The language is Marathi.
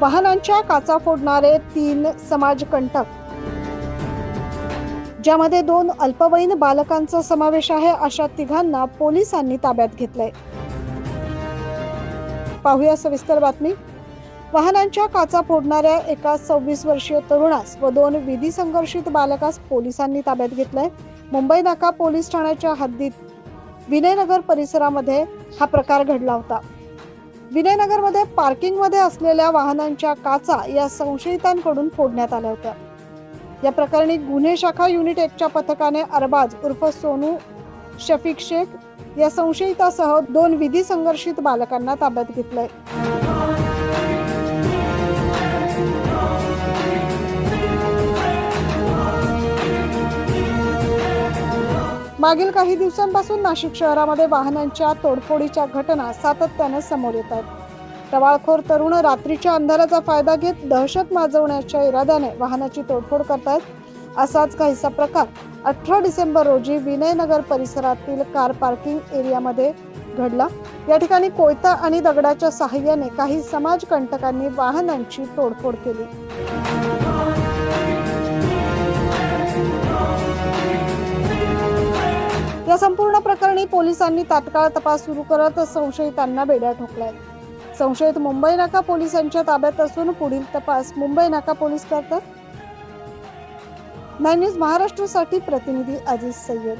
वाहनांच्या काचा फोडणारे तीन समाजकंटक ज्यामध्ये दोन अल्पवयीन बालकांचा समावेश आहे अशा तिघांना पोलिसांनी ताब्यात घेतलंय. पाहूया सविस्तर बातमी. वाहनांच्या काचा फोडणाऱ्या एका सव्वीस वर्षीय तरुणास व दोन विधी संघर्षित बालकास पोलिसांनी ताब्यात घेतलंय. मुंबई नाका पोलीस ठाण्याच्या हद्दीत विनयनगर परिसरामध्ये हा प्रकार घडला होता. विनयनगरमध्ये पार्किंगमध्ये असलेल्या वाहनांच्या काचा या संशयितांकडून फोडण्यात आल्या होत्या. या प्रकरणी गुन्हे शाखा युनिट एकच्या पथकाने अरबाज उर्फ सोनू शफिक शेख या संशयितासह दोन विधी संघर्षित बालकांना ताब्यात घेतलंय. मागील काही दिवसांपासून नाशिक शहरामध्ये वाहनांच्या तोडफोडीच्या घटना सातत्याने समोर येत आहेत. टवाळखोर तरुण रात्रीच्या अंधाराचा फायदा घेत दहशत माजवण्याच्या इराद्याने वाहनाची तोडफोड करतायत. असाच काहीसा प्रकार अठरा डिसेंबर रोजी विनयनगर परिसरातील कार पार्किंग एरियामध्ये घडला. या ठिकाणी कोयता आणि दगडाच्या सहाय्याने काही समाजकंटकांनी वाहनांची तोडफोड केली. या संपूर्ण प्रकरणी पोलिसांनी तात्काळ तपास सुरू करत संशयितांना बेड्या ठोकल्या संशयित मुंबई नाका पोलिसांच्या ताब्यात असून पुढील तपास मुंबई नाका पोलीस करतात. नाईन न्यूज महाराष्ट्रासाठी प्रतिनिधी अजिज सय्यद.